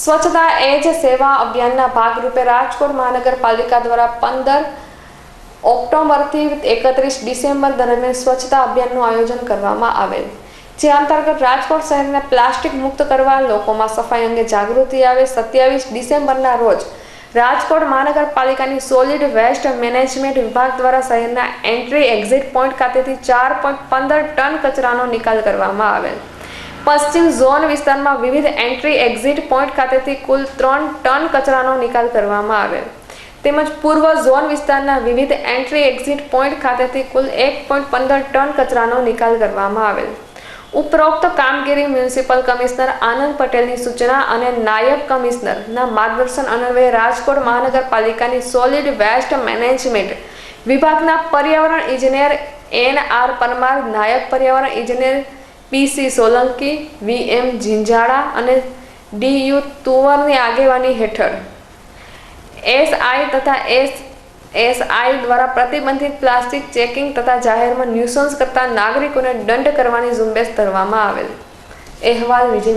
સ્વચ્છતા એ જ સેવા અભિયાનના ભાગરૂપે રાજકોટ મહાનગરપાલિકા દ્વારા પંદર ઓક્ટોબરથી એકત્રીસ ડિસેમ્બર દરમિયાન સ્વચ્છતા અભિયાનનું આયોજન કરવામાં આવેલ. જે અંતર્ગત રાજકોટ શહેરને પ્લાસ્ટિક મુક્ત કરવા લોકોમાં સફાઈ અંગે જાગૃતિ આવે, સત્યાવીસ ડિસેમ્બરના રોજ રાજકોટ મહાનગરપાલિકાની સોલિડ વેસ્ટ મેનેજમેન્ટ વિભાગ દ્વારા શહેરના એન્ટ્રી એક્ઝિટ પોઈન્ટ ખાતેથી ચાર પોઈન્ટ પંદર ટન કચરાનો નિકાલ કરવામાં આવેલ. પશ્ચિમ ઝોન વિસ્તારમાં વિવિધ એન્ટ્રી એક્ઝિટ પોઈન્ટ ખાતેથી કુલ ત્રણ ટન કચરાનો નિકાલ કરવામાં આવેલ તેમજ પૂર્વ ઝોન વિસ્તારના વિવિધ એન્ટ્રી એક્ઝિટ પોઈન્ટ ખાતેથી કુલ એક પોઈન્ટ પંદર ટન કચરાનો નિકાલ કરવામાં આવેલ. ઉપરોક્ત કામગીરી મ્યુનિસિપલ કમિશનર આનંદ પટેલની સૂચના અને નાયબ કમિશનરના માર્ગદર્શન અન્વયે રાજકોટ મહાનગરપાલિકાની સોલિડ વેસ્ટ મેનેજમેન્ટ વિભાગના પર્યાવરણ ઇજનેર એન આર પરમાર, નાયબ પર્યાવરણ ઇજનેર પીસી સોલંકી વીએમ ઝીંઝાળા અને ડીયુ તુવરની આગેવાની હેઠળ. એસઆઈ તથા એસ એસઆઈ દ્વારા પ્રતિબંધિત પ્લાસ્ટિક ચેકિંગ તથા જાહેરમાં ન્યુસન્સ કરતા નાગરિકોને દંડ કરવાની ઝુંબેશ ધરવામાં આવેલ. અહેવાલ વિજય